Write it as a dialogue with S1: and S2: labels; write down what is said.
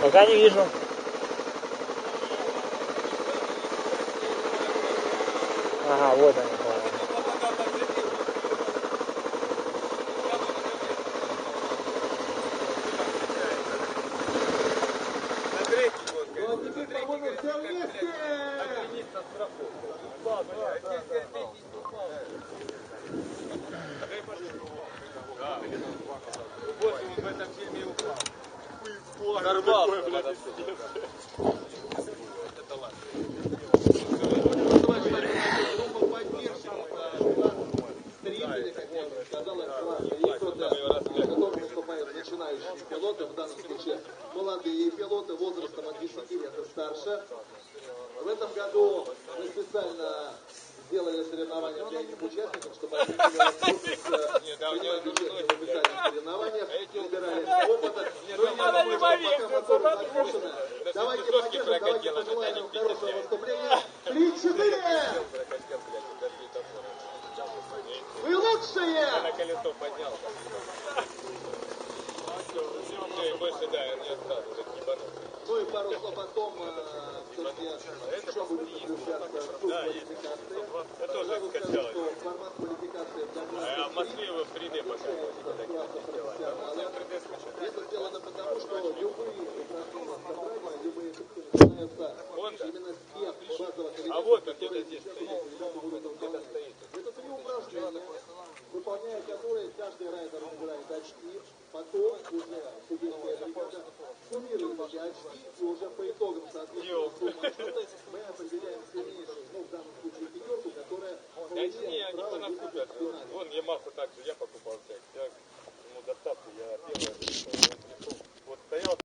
S1: Пока не вижу. Ага, вот они.
S2: Ну, а теперь, по-моему, все вместе!
S3: Карбал.
S2: Начинающие пилоты, в данном случае молодые пилоты возрастом от 10 лет и старше. В этом году мы специально сделали соревнования для этих участников, чтобы они принимали моторы запущены, давайте поддержим, давайте пожелаем хорошего выступления. Три-четыре! Вы лучшие!
S3: На колесо поднял. Все, больше, да, я так ебанул.
S2: Ну и пару слов о том, э, все-таки, еще будет заключаться суть квалификации.
S3: Я тоже скачал.
S2: формат квалификации для
S3: А в Москве в 3D
S2: которые каждый райдер набирает очки, потом уже судейская бригада суммирует эти очки, и уже по итогам соответственно суммы мы определяем сильнейшую, ну в данном случае пятерку, которая получает право выступить в финале.
S3: Вон Ямаху так же я покупал всяких. Я ему доставку, я первый. Вот стоял